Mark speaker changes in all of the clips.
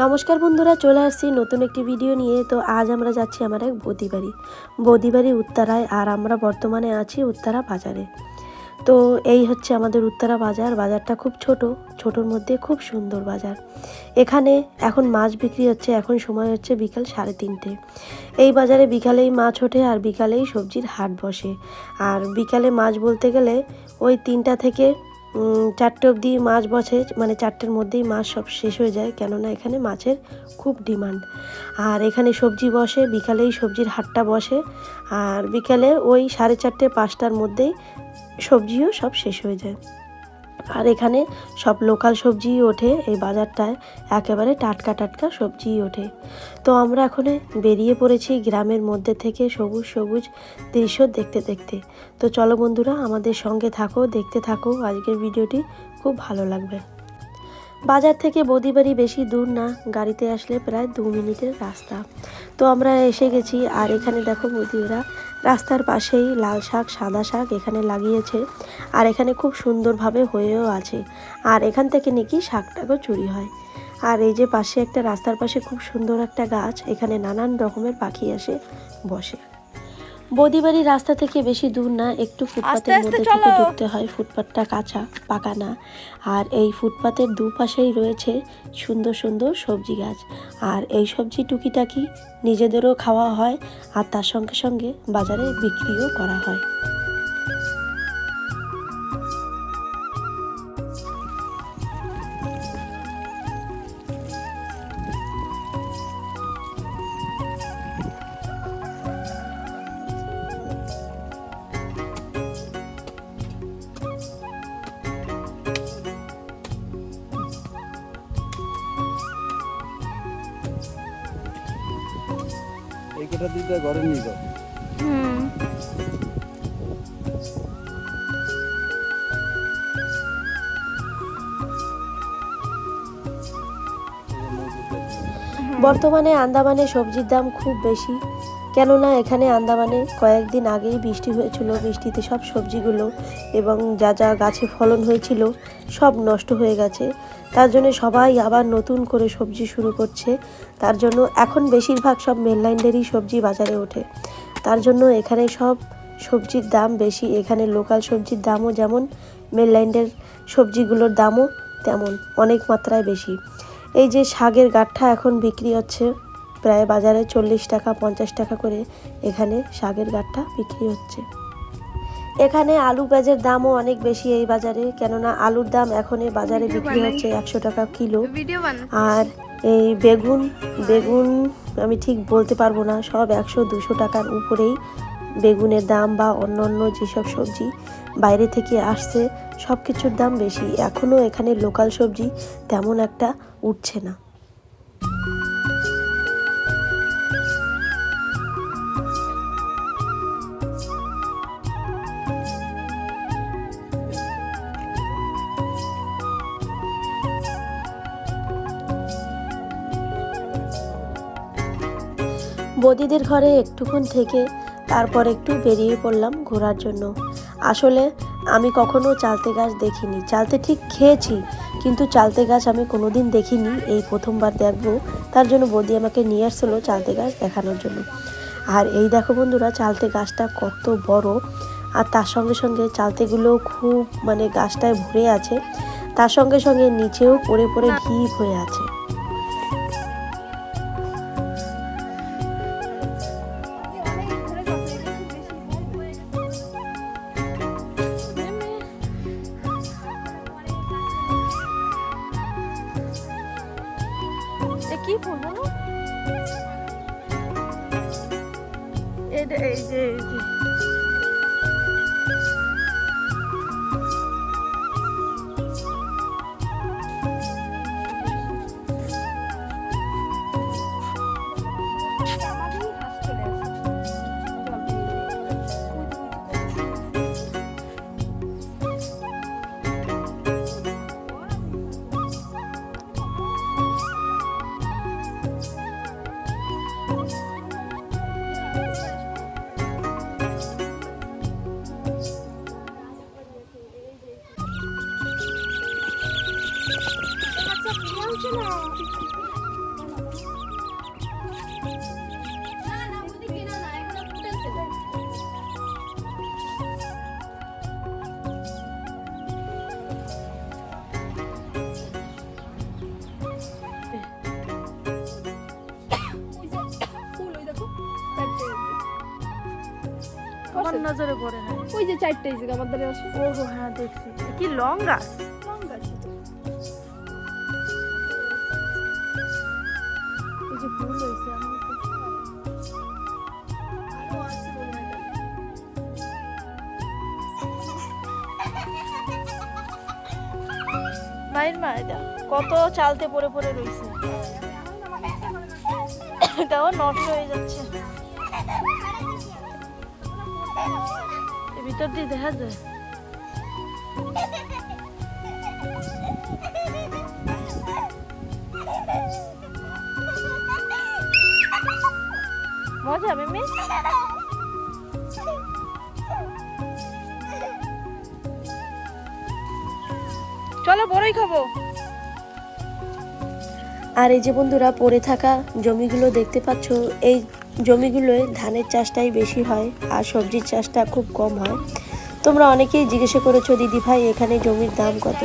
Speaker 1: নমস্কার বন্ধুরা, চলে আসছি নতুন একটি ভিডিও নিয়ে। তো আজ আমরা যাচ্ছি আমার এক বৌদি বাড়ি বৌদি বাড়ি উত্তরায় আর আমরা বর্তমানে আছি উত্তরা বাজারে। তো এই হচ্ছে আমাদের উত্তরা বাজার। বাজারটা খুব ছোট, ছোটোর মধ্যে খুব সুন্দর বাজার। এখানে এখন মাছ বিক্রি হচ্ছে, এখন সময় হচ্ছে বিকাল সাড়ে তিনটে। এই বাজারে বিকালেই মাছ ওঠে আর বিকালেই সবজির হাট বসে। আর বিকালে মাছ বলতে গেলে ওই তিনটা থেকে চারটে অবধি মাছ বসে মানে চারটের মধ্যেই মাছ সব শেষ হয়ে যায়, কেননা এখানে মাছের খুব ডিমান্ড। আর এখানে সবজি বসে, বিকালেই সবজির হাটটা বসে, আর বিকালে ওই সাড়ে চারটে, পাঁচটার মধ্যেই সবজিও সব শেষ হয়ে যায়। আর এখানে সব লোকাল সবজিই ওঠে, এই বাজারটায় একেবারে টাটকা টাটকা সবজিই ওঠে। তো আমরা এখন বেরিয়ে পড়েছি গ্রামের মধ্যে থেকে সবুজ সবুজ দৃশ্য দেখতে দেখতে। তো চলো বন্ধুরা, আমাদের সঙ্গে থাকো, দেখতে থাকো। আজকের ভিডিওটি খুব ভালো লাগবে। বাজার থেকে বদিবাড়ি বেশি দূর না, গাড়িতে আসলে প্রায় দু মিনিটের রাস্তা। তো আমরা এসে গেছি, আর এখানে দেখো বদিরা রাস্তার পাশেই লাল শাক, সাদা শাক এখানে লাগিয়েছে, আর এখানে খুব সুন্দরভাবে হয়েও আছে। আর এখান থেকে নাকি শাকটাকেও চুরি হয়। আর এই যে পাশে একটা, রাস্তার পাশে খুব সুন্দর একটা গাছ, এখানে নানান রকমের পাখি আসে, বসে। বৌদিবাড়ির রাস্তা থেকে বেশি দূর না একটু ফুটপাতের মধ্যে। থেকে ঢুকতে হয় ফুটপাতটা কাঁচা পাকা না। আর এই ফুটপাতের দুপাশেই রয়েছে সুন্দর সুন্দর সবজি গাছ। আর এই সবজি টুকিটাকি নিজেদেরও খাওয়া হয় আর তার সঙ্গে সঙ্গে বাজারে বিক্রিও করা হয়।
Speaker 2: কটা দিতে ঘরে নিয়ে যাও
Speaker 3: হুম।
Speaker 1: বর্তমানে আন্দামানে সবজির দাম খুব বেশি। কেননা এখানে আন্দামানে কয়েকদিন আগেই বৃষ্টি হয়েছিল, বৃষ্টিতে সব সবজিগুলো এবং যা যা গাছে ফলন হয়েছিল সব নষ্ট হয়ে গেছে। তার জন্য সবাই আবার নতুন করে সবজি শুরু করছে। তার জন্য এখন বেশিরভাগ সব মেনলাইন্ডেরই সবজি বাজারে ওঠে। তার জন্য এখানে সব সবজির দাম বেশি। এখানে লোকাল সবজির দামও যেমন মেনল্যান্ডের সবজিগুলোর দামও তেমন, অনেক মাত্রায় বেশি। এই যে শাকের গাঠা এখন বিক্রি হচ্ছে প্রায় বাজারে চল্লিশ টাকা পঞ্চাশ টাকা করে এখানে শাকের গাঠা বিক্রি হচ্ছে। এখানে আলু পেঁয়াজের দামও অনেক বেশি এই বাজারে কেননা আলুর দাম এখন বাজারে বিক্রি হচ্ছে একশো টাকা কিলো। আর এই বেগুন বেগুন আমি ঠিক বলতে পারব না সব একশো দুশো টাকার উপরেই বেগুনের দাম বা অন্য অন্য যেসব সবজি বাইরে থেকে আসছে সব কিছুর দাম বেশি। এখনও এখানে লোকাল সবজি তেমন একটা উঠছে না। বদিদের ঘরে একটুক্ষণ থেকে তারপর একটু বেরিয়ে পড়লাম ঘোরার জন্য। আসলে আমি কখনো চালতে গাছ দেখিনি। চালতে ঠিক খেয়েছি, কিন্তু চালতে গাছ আমি কোনোদিন দেখিনি। এই প্রথমবার দেখব। তার জন্য বদি আমাকে নিয়ে আসছিল চালতে গাছ দেখানোর জন্য। আর এই দেখো বন্ধুরা, চালতে গাছটা কত বড়। আর তার সঙ্গে সঙ্গে চালতেগুলো খুব মানে গাছটায় ভরে আছে। তার সঙ্গে সঙ্গে নিচেও পড়ে পড়ে ঢিপ হয়ে আছে।
Speaker 3: এই যে এই যে আমার নজরে পড়ে না?
Speaker 4: ওই যে চারটে জায়গা আমার দ্বারা আসে
Speaker 3: ওহো হ্যাঁ দেখছি। কি লং গাছ? এই যে ফুল হয়েছে আমি মায়ের মা এটা কত চালতে পড়ে পড়ে রয়েছে এটাও নষ্ট হয়ে যাচ্ছে। ভিতর দিয়ে দেখা যায়। মজা চলো, বড়ই খাব।
Speaker 1: আর এই যে বন্ধুরা, পড়ে থাকা জমিগুলো দেখতে পাচ্ছ, এই জমিগুলোয় ধানের চাষটাই বেশি হয় আর সবজির চাষটা খুব কম হয়। তোমরা অনেকেই জিজ্ঞাসা করেছ, দিদি ভাই, এখানে জমির দাম কত?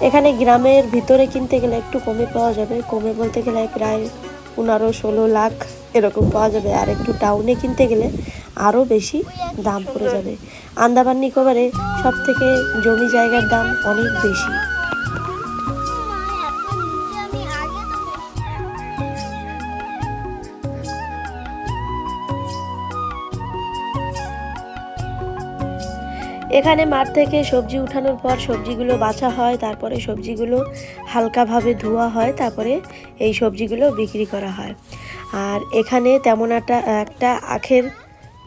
Speaker 1: এখানে গ্রামের ভিতরে কিনতে গেলে একটু কমে পাওয়া যাবে। কমে বলতে গেলে প্রায় পনেরো, ষোলো লাখ এরকম পাওয়া যাবে। আর একটু টাউনে কিনতে গেলে আরও বেশি দাম পড়ে যাবে। আন্দামান নিকোবরে সব থেকে জমি জায়গার দাম অনেক বেশি। এখানে মাঠ থেকে সবজি উঠানোর পর সবজিগুলো বাছা হয়, তারপরে সবজিগুলো হালকাভাবে ধোয়া হয়, তারপরে এই সবজিগুলো বিক্রি করা হয়। আর এখানে তেমন একটা একটা আখের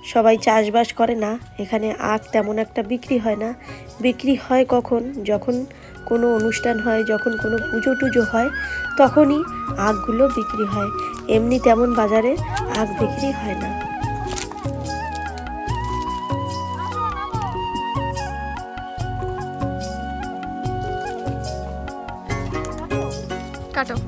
Speaker 1: সবাই চাষবাস করে না। এখানে আখ তেমন একটা বিক্রি হয় না। বিক্রি হয় কখন? যখন কোনো অনুষ্ঠান হয়, যখন কোনো পুজো টুজো হয়, তখনই আখগুলো বিক্রি হয়। এমনি তেমন বাজারে আখ বিক্রি হয় না।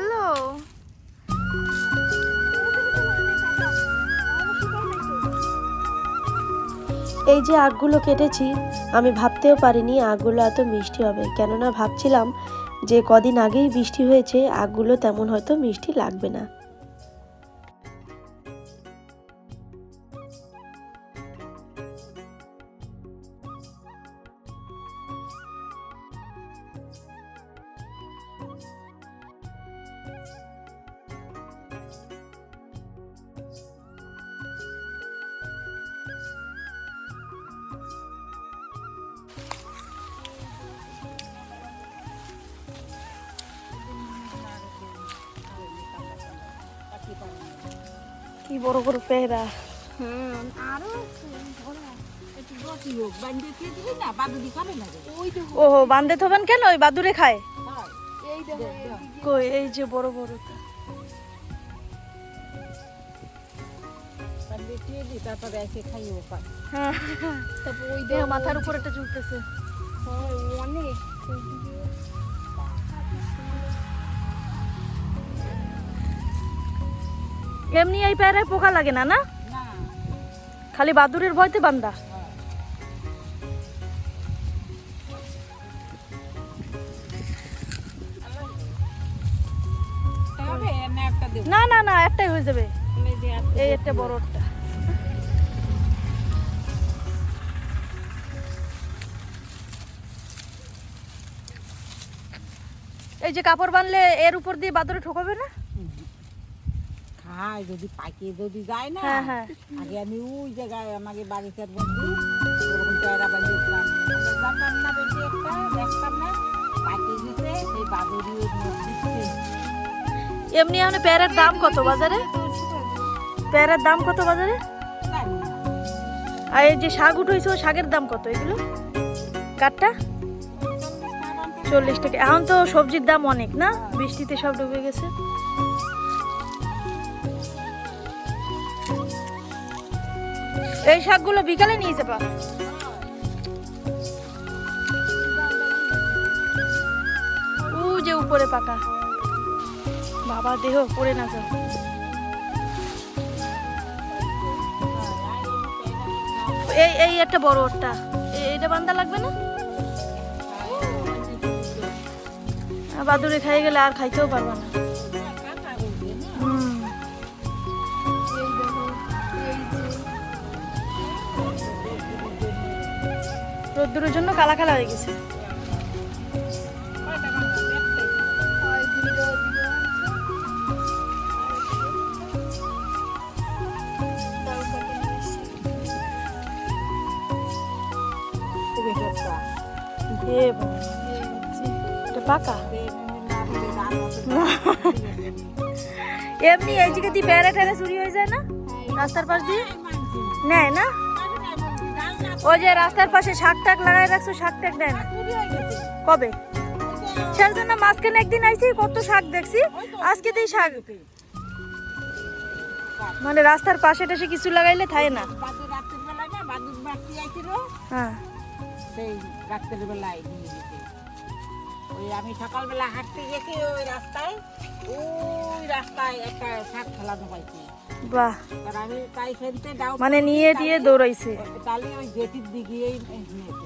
Speaker 3: খেলো
Speaker 1: এই যে আগগুলো কেটেছি, আমি ভাবতেও পারিনি আগগুলো এত মিষ্টি হবে। কেননা ভাবছিলাম যে কদিন আগেই বৃষ্টি হয়েছে, আগগুলো তেমন হয়তো মিষ্টি লাগবে না।
Speaker 3: কি বড় বড় পেয়ারা।
Speaker 4: হুম আরও
Speaker 3: ওহো বান্ধে থবেন কেন? ওই বাদুরে খায়।
Speaker 4: এই
Speaker 3: কই এই যে বড় বড় হ্যাঁ।
Speaker 4: তারপর ওই
Speaker 3: দেহ মাথার উপর একটা ঝুলতেছে।
Speaker 4: অনেক।
Speaker 3: এমনি এই পেয়ারায় পোকা লাগে না না? খালি বাদুরের ভয়তে বান্দা। না না না, একটাই হয়ে যাবে। এই একটা বড়টা এই যে কাপড় বানলে এর উপর দিয়ে বাদুরে ঠোকাবে না?
Speaker 5: খায় যদি পাকে যদি যায় না
Speaker 3: হ্যাঁ হ্যাঁ।
Speaker 5: আগে আমি ওই জায়গায় আমাকে বাগিচার বন্ধু। ওরকম চায়রা বানিয়েছিলাম জানতাম না বেশি একটা দেখতাম না পাকে গেছে সেই বাদুরি
Speaker 3: এমনি এখন পেয়ারের দাম কত বাজারে? পেয়ারার দাম কত বাজারে? আর এই যে শাক উঠেছে ও শাকের দাম কত এগুলো? কাঠটা? চল্লিশ টাকা। এখন তো সবজির দাম অনেক না? বৃষ্টিতে সব ডুবে গেছে। এই শাকগুলো বিকালে নিয়ে যাবা। ও যে উপরে পাকা। বাবা, দেহ পড়ে না যাও। এই এই একটা বড় ওরটা এইটা বান্দা লাগবে না? বাদুড়ে খাই গেলে আর খাইতেও পারবা না। রোদ্দুরের জন্য কালা কালা হয়ে গেছে।
Speaker 4: দিকে
Speaker 3: পাকা? এমনি এই জায়গা দিয়ে পেয়ারা টেরা চুরি হয়ে যায় না? রাস্তার পাশ দিয়ে? নেয় না? ওই যে রাস্তার পাশে শাক টাক লাগাই রাখছো, শাক টাক দেয় না। কবে? সেই জন্য মাঝখানে একদিন আইছি, কত শাক দেখছি, আজকে দিই শাক। মানে রাস্তার পাশে টাশে কিছু লাগাইলে থাকে না। হ্যাঁ।
Speaker 5: সেই রাত্রের বেলায় ওই আমি সকালবেলা হাঁটতে গেছি ওই রাস্তায় ওই রাস্তায় একটা শাক ফেলানো পাইছি
Speaker 3: বাহ। মানে নিয়ে দিয়ে দৌড়াইছে।
Speaker 5: তাহলে ওই জেটির দিকেই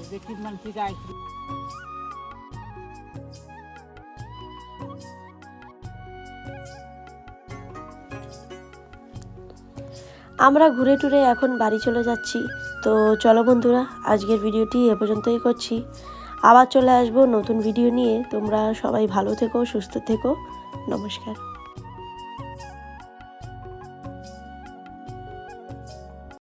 Speaker 5: জেটির মানুষরা আইছিল
Speaker 1: আমরা ঘুরে টুরে এখন বাড়ি চলে যাচ্ছি। তো চলো বন্ধুরা আজকের ভিডিওটি এ পর্যন্তই করছি। আবার চলে আসব নতুন ভিডিও নিয়ে। তোমরা সবাই ভালো থেকো সুস্থ থেকো। নমস্কার।